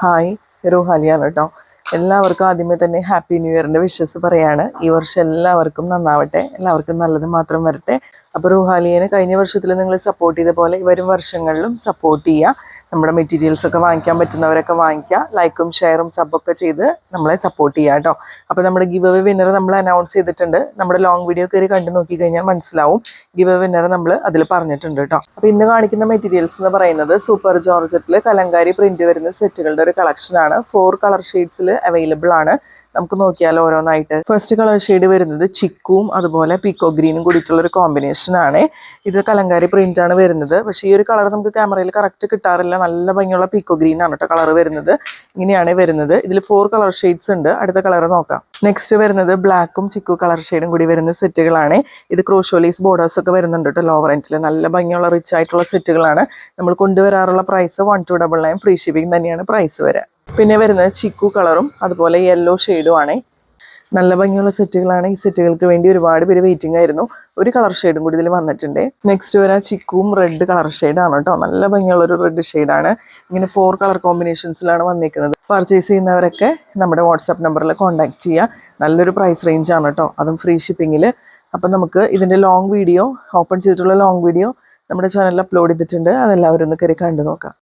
Hi റുഹാലിയാണ് കേട്ടോ. എല്ലാവർക്കും ആദ്യമേ തന്നെ ഹാപ്പി ന്യൂ ഇയറിന്റെ വിഷസ് പറയാണ്. ഈ വർഷം എല്ലാവർക്കും നന്നാവട്ടെ. എല്ലാവർക്കും നല്ലത് മാത്രം വരട്ടെ. അപ്പോൾ രോഹാലിയനെ കഴിഞ്ഞ വർഷത്തിൽ നിങ്ങൾ സപ്പോർട്ട് ചെയ്ത പോലെ വരും വർഷങ്ങളിലും സപ്പോർട്ട് ചെയ്യുക നമ്മുടെ മെറ്റീരിയൽസ് ഒക്കെ വാങ്ങിക്കാൻ പറ്റുന്നവരൊക്കെ വാങ്ങിക്കുക. ലൈക്കും ഷെയറും സബൊക്കെ ചെയ്ത് നമ്മളെ സപ്പോർട്ട് ചെയ്യുക കേട്ടോ. അപ്പോൾ നമ്മുടെ ഗിവ് അവേ വിന്നർ നമ്മൾ അനൗൺസ് ചെയ്തിട്ടുണ്ട്. നമ്മുടെ ലോങ് വീഡിയോ കയറി കണ്ടു നോക്കി കഴിഞ്ഞാൽ മനസ്സിലാവും. ഗിവ് അവേ വിന്നർ നമ്മൾ അതിൽ പറഞ്ഞിട്ടുണ്ട് കേട്ടോ. അപ്പോൾ ഇന്ന് കാണിക്കുന്ന മെറ്റീരിയൽസ് എന്ന് പറയുന്നത് സൂപ്പർ ജോർജറ്റിൽ കലങ്കാരി പ്രിന്റ് വരുന്ന സെറ്റുകളുടെ ഒരു കളക്ഷനാണ് ഫോർ കളർ ഷെയ്ഡ്സിൽ അവൈലബിൾ ആണ്. നമുക്ക് നോക്കിയാലോ ഓരോന്നായിട്ട്. ഫസ്റ്റ് കളർ ഷെയ്ഡ് വരുന്നത് ചിക്കും അതുപോലെ പീക്കോ ഗ്രീനും കൂടിയിട്ടുള്ള ഒരു കോമ്പിനേഷൻ ആണ്. ഇത് കലങ്കാരി പ്രിന്റ് ആണ് വരുന്നത്. പക്ഷേ ഈ ഒരു കളർ നമുക്ക് ക്യാമറയിൽ കറക്റ്റ് കിട്ടാറില്ല. നല്ല ഭംഗിയുള്ള പീക്കോ ഗ്രീൻ ആണ് കേട്ടോ കളർ വരുന്നത്. ഇങ്ങനെയാണ് വരുന്നത്. ഇതിൽ ഫോർ കളർ ഷെയ്ഡ്സ് ഉണ്ട്. അടുത്ത കളർ നോക്കാം. നെക്സ്റ്റ് വരുന്നത് ബ്ലാക്കും ചിക്കു കളർ ഷെയ്ഡും കൂടി വരുന്ന സെറ്റുകളാണ് ഇത് ക്രോഷോലീസ് ബോർഡേഴ്സ് ഒക്കെ വരുന്നുണ്ട് കേട്ടോ ലോവർ എന്റിൽ നല്ല ഭംഗിയുള്ള റിച്ച് ആയിട്ടുള്ള സെറ്റുകളാണ് നമ്മൾ കൊണ്ടുവരാറുള്ള prize one two double nine free shipping തന്നെയാണ് പ്രൈസ് വരിക പിന്നെ വരുന്നത് ചിക്കു കളറും അതുപോലെ യെല്ലോ ഷെയ്ഡും ആണ്. നല്ല ഭംഗിയുള്ള സെറ്റുകളാണ്. ഈ സെറ്റുകൾക്ക് വേണ്ടി ഒരുപാട് പേര് വെയിറ്റിംഗ് ആയിരുന്നു. ഒരു കളർ ഷെയ്ഡും കൂടി ഇതിൽ വന്നിട്ടുണ്ട്. നെക്സ്റ്റ് വരാ ചിക്കും റെഡ് കളർ ഷെയ്ഡാണ് കേട്ടോ നല്ല ഭംഗിയുള്ള ഒരു റെഡ് ഷെയ്ഡാണ് ഇങ്ങനെ ഫോർ കളർ കോമ്പിനേഷൻസിലാണ് വന്നിരിക്കുന്നത് പർച്ചേസ് ചെയ്യുന്നവരൊക്കെ നമ്മുടെ വാട്സാപ്പ് നമ്പറിൽ കോൺടാക്ട് ചെയ്യുക നല്ലൊരു പ്രൈസ് റേഞ്ച് ആണ് കേട്ടോ അതും ഫ്രീ ഷിപ്പിങ്ങിൽ അപ്പം നമുക്ക് ഇതിന്റെ ലോങ് വീഡിയോ ഓപ്പൺ ചെയ്തിട്ടുള്ള ലോങ് വീഡിയോ നമ്മുടെ ചാനലിൽ അപ്ലോഡ് ചെയ്തിട്ടുണ്ട്. അതെല്ലാവരും ഒന്ന് കയറി കണ്ടു നോക്കാം.